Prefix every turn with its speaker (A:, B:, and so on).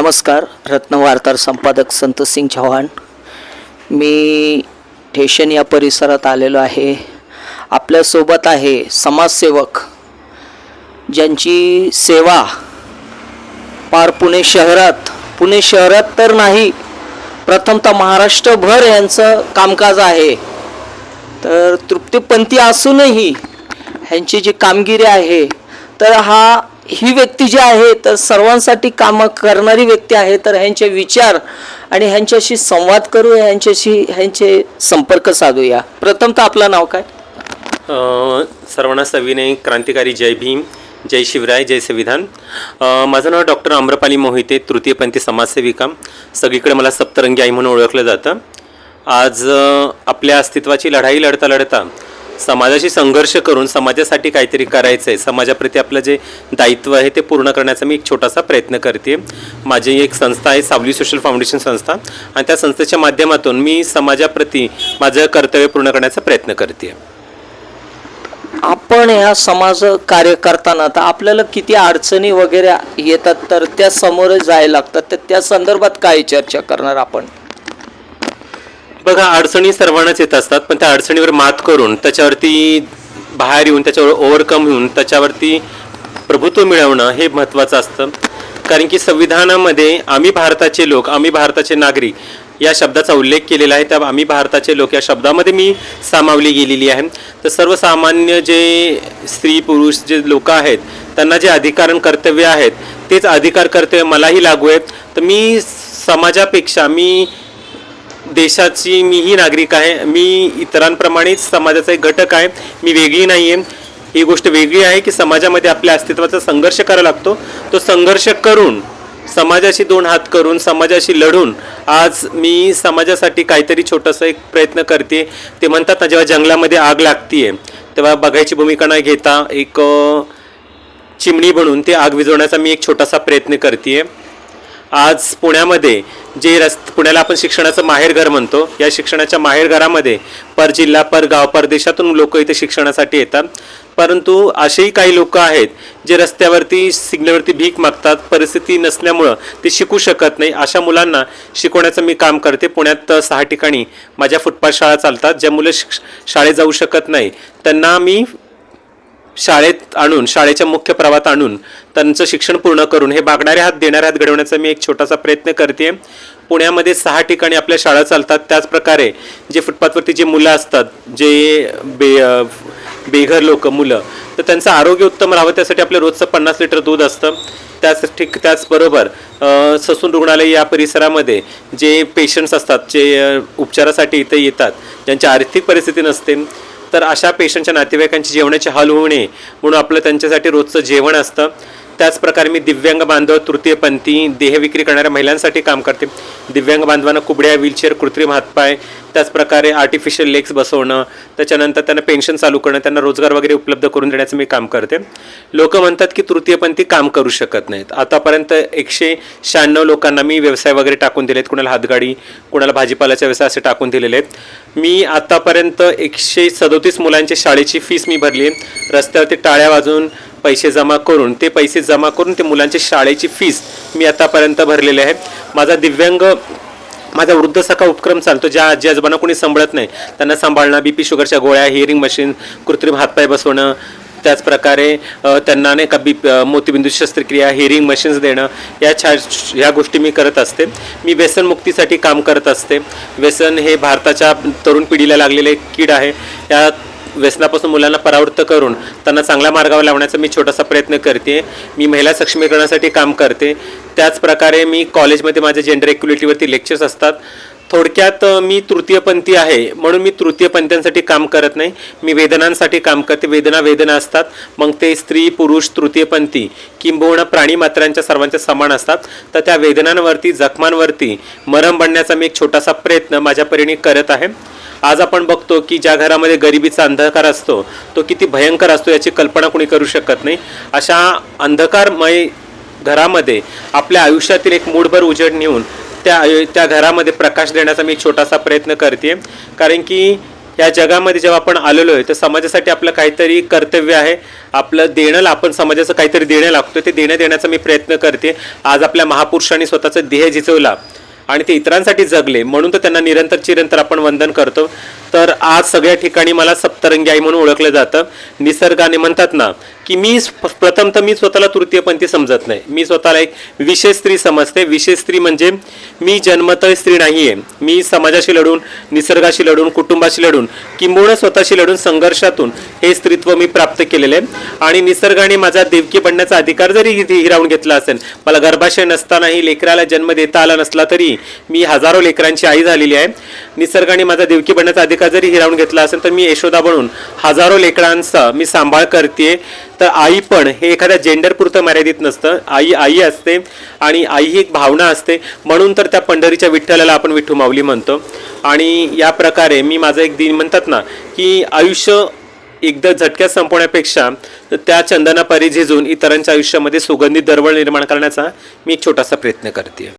A: नमस्कार रत्नवार्तार संपादक संतसिंग चव्हाण मी ठेशन या परिसरात आलेलो आहे. आपल्यासोबत आहे समाजसेवक ज्यांची सेवा पार पुणे शहरात पुणे शहरात तर नाही प्रथमतः महाराष्ट्रभर यांचं कामकाज आहे. तर तृप्तीपंथी असूनही ह्यांची जी कामगिरी आहे तर हा ही व्यक्ती जी आहे तर सर्वांसाठी कामं करणारी व्यक्ती आहे तर ह्यांचे विचार आणि ह्यांच्याशी संवाद करू ह्यांच्याशी ह्यांचे संपर्क साधूया. प्रथमतः आपलं नाव काय?
B: सर्वांना सविनय क्रांतिकारी जय भीम जय शिवराय जय संविधान. माझं नाव डॉक्टर आम्रपाली मोहिते तृतीयपंथी समाजसेविका. सगळीकडे मला सप्तरंगी आई म्हणून ओळखलं जातं. आज आपल्या अस्तित्वाची लढाई लढता लढता समाजाशी संघर्ष करून समाजासाठी काहीतरी करायचं आहे समाजाप्रती आपलं जे दायित्व आहे ते पूर्ण करण्याचा मी एक छोटासा प्रयत्न करते माझी एक संस्था आहे सावली सोशल फाउंडेशन संस्था. आणि त्या संस्थेच्या माध्यमातून मी समाजाप्रती माझं कर्तव्य पूर्ण करण्याचा प्रयत्न करते
A: आपण ह्या समाज कार्य करताना तर आपल्याला किती अडचणी वगैरे येतात तर त्या समोर जायला लागतात. तर त्या संदर्भात काय चर्चा करणार आपण?
B: बघा अडचणी सर्वांनाच येत असतात पण त्या अडचणीवर मात करून त्याच्यावरती बाहेर येऊन त्याच्यावर ओव्हरकम होऊन त्याच्यावरती प्रभुत्व मिळवणं हे महत्त्वाचं असतं. कारण की संविधानामध्ये आम्ही भारताचे लोक आम्ही भारताचे नागरिक या शब्दाचा उल्लेख केलेला आहे. त्या आम्ही भारताचे लोक या शब्दामध्ये मी सामावली गेलेली आहे. तर सर्वसामान्य जे स्त्री पुरुष जे लोक आहेत त्यांना जे अधिकार आणि कर्तव्य आहेत तेच अधिकार कर्तव्य मलाही लागू आहेत. तर मी समाजापेक्षा मी देशाची मीही नागरिक आहे. मी इतरांप्रमाणेच समाजाचा एक घटक आहे. मी वेगळी नाही आहे ही गोष्ट वेगळी आहे की समाजामध्ये आपल्या अस्तित्वाचा संघर्ष करावा लागतो. तो संघर्ष करून समाजाशी दोन हात करून समाजाशी लढून आज मी समाजासाठी काहीतरी छोटंसं एक प्रयत्न करते. ते म्हणतात ना जेव्हा जंगलामध्ये आग लागतीये तेव्हा बघायची भूमिका न घेता एक चिमणी बनून ते आग विझवण्याचा मी एक छोटासा प्रयत्न करते आज पुण्यामध्ये जे रस्त पुण्याला आपण शिक्षणाचं माहेरघर म्हणतो या शिक्षणाच्या माहेरघरामध्ये पर जिल्हा पर गाव परदेशातून लोक इथे शिक्षणासाठी येतात. परंतु असेही काही लोक आहेत जे रस्त्यावरती सिग्नलवरती भीक मागतात परिस्थिती नसल्यामुळं ते शिकू शकत नाही. अशा मुलांना शिकवण्याचं मी काम करते. पुण्यात सहा ठिकाणी माझ्या फुटपाथ शाळा चालतात. ज्या मुलं शिक्ष शाळेत जाऊ शकत नाही त्यांना मी शाळेत आणून शाळेच्या मुख्य प्रवाहात आणून त्यांचं शिक्षण पूर्ण करून हे बागणारे हात देणारे हात घडवण्याचा मी एक छोटासा प्रयत्न करते पुण्यामध्ये सहा ठिकाणी आपल्या शाळा चालतात. त्याचप्रकारे जे फुटपाथवरती जे मुलं असतात जे बे बेघर लोक मुलं तर त्यांचं आरोग्य उत्तम राहावं. त्यासाठी आपलं रोजचं पन्नास लिटर दूध असतं. त्याच ठीक त्याचबरोबर ससून रुग्णालय या परिसरामध्ये जे पेशंट्स असतात जे उपचारासाठी इथे येतात ज्यांची आर्थिक परिस्थिती नसते तर अशा पेशंटच्या नातेवाईकांची जेवणाची हाल होऊ नये म्हणून आपलं त्यांच्यासाठी रोजचं जेवण असतं. त्याचप्रकारे मी दिव्यांग बांधव तृतीयपंथी देहविक्री करणाऱ्या महिलांसाठी काम करते. दिव्यांग बांधवांना कुबड्या व्हीलचेअर कृत्रिम हातपाय त्याचप्रकारे आर्टिफिशियल लेग्स बसवणं त्याच्यानंतर त्यांना पेन्शन चालू करणं त्यांना रोजगार वगैरे उपलब्ध करून देण्याचं मी काम करते. लोक म्हणतात की तृतीयपंथी काम करू शकत नाहीत. आतापर्यंत एकशे शहाण्णव लोकांना मी व्यवसाय वगैरे टाकून दिलेत. कुणाला हातगाडी कुणाला भाजीपाल्याचा व्यवसाय असे टाकून दिलेले आहेत. मी आतापर्यंत एकशे सदोतीस मुलांची शाळेची फीस मी भरली आहे. रस्त्यावरती टाळ्या वाजून पैसे जमा करून ते पैसे जमा करून ते मुलांची शाळेची फीस मी आतापर्यंत भरलेली आहे माझा दिव्यांग माझा वृद्ध सखा उपक्रम चालतो ज्या आजी आजोबांना कोणी सांभाळत नाही. त्यांना सांभाळणं बी पी शुगरच्या गोळ्या हिअरिंग मशीन कृत्रिम हातपाय बसवणं त्याचप्रकारे त्यांना नाही का बी मोतीबिंदू शस्त्रक्रिया हिअरिंग मशीन्स देणं या छा ह्या गोष्टी मी करत असते. मी व्यसनमुक्तीसाठी काम करत असते. व्यसन हे भारताच्या तरुण पिढीला लागलेले एक कीड आहे. या व्यसनापासून मुलांना परावृत्त करून त्यांना चांगल्या मार्गावर लावण्याचा मी छोटासा प्रयत्न करते. मी महिला सक्षमीकरणासाठी काम करते. त्याचप्रकारे मी कॉलेजमध्ये माझ्या जेंडर इक्युलिटीवरती लेक्चर्स असतात. थोडक्यात मी तृतीयपंथी आहे म्हणून मी तृतीयपंथ्यांसाठी काम करत नाही. मी वेदनांसाठी काम करते. वेदना वेदना असतात. मग ते स्त्री पुरुष तृतीयपंथी किंबहुना प्राणी मात्रांच्या सर्वांच्या समान असतात. तर त्या वेदनांवरती जखमांवरती मरम बनण्याचा मी एक छोटासा प्रयत्न माझ्या परीने करत आहे. आज आपण बघतो की ज्या घरामध्ये गरिबीचा अंधकार असतो तो किती भयंकर असतो याची कल्पना कोणी करू शकत नाही. अशा अंधकारमय घरामध्ये आपल्या आयुष्यातील एक मूडभर उजेड नेऊन त्या आयु- त्या घरामध्ये प्रकाश देण्याचा मी एक छोटासा प्रयत्न करते कारण की या जगामध्ये जेव्हा आपण आलेलो आहे तर समाजासाठी आपलं काहीतरी कर्तव्य आहे. आपलं देणं आपण समाजाचं काहीतरी देणं लागतो ते देणं देण्याचा मी प्रयत्न करते आज आपल्या महापुरुषांनी स्वतःचं ध्येय झिजवला आणि ते इतरांसाठी जगले. म्हणून तर त्यांना निरंतर चिरंतर आपण वंदन करतो. तर आज सगळ्या ठिकाणी मला सप्तरंगी आई म्हणून ओळखलं जातं. निसर्गाने म्हणतात ना की मी स- प्रथम तर मी स्वतःला तृतीयपंथी समजत नाही. मी स्वतःला एक विशेष स्त्री समजते. विशेष स्त्री म्हणजे मी जन्मतः स्त्री नाही आहे. मी समाजाशी लढून निसर्गाशी लढून कुटुंबाशी लढून किंबहुना स्वतःशी लढून संघर्षातून हे स्त्रीत्व मी प्राप्त केलेले आहे. आणि निसर्गाने माझा देवकी बनण्याचा अधिकार जरी हिरावून घेतला असेल मला गर्भाशय नसतानाही लेकराला जन्म देता आला नसला तरी मी हजारो लेकरांची आई झालेली आहे. निसर्गाने माझा देवकी बनण्याचा अधिकार जरी हिरावून घेतला असेल तर मी यशोदा बनून हजारो लेकरांचा मी सांभाळ करते तर आई पण हे एखाद्या जेंडर पुरतं मर्यादित नसतं. आई आई असते आणि आई ही एक भावना असते. म्हणून तर त्या पंढरीच्या विठ्ठलाला आपण विठ्ठू माऊली म्हणतो. आणि या प्रकारे मी माझं एक दिन म्हणतात ना की आयुष्य एकदा झटक्यात संपवण्यापेक्षा त्या चंदनापारी झिजून इतरांच्या आयुष्यामध्ये सुगंधित दरवळ निर्माण करण्याचा मी एक छोटासा प्रयत्न करते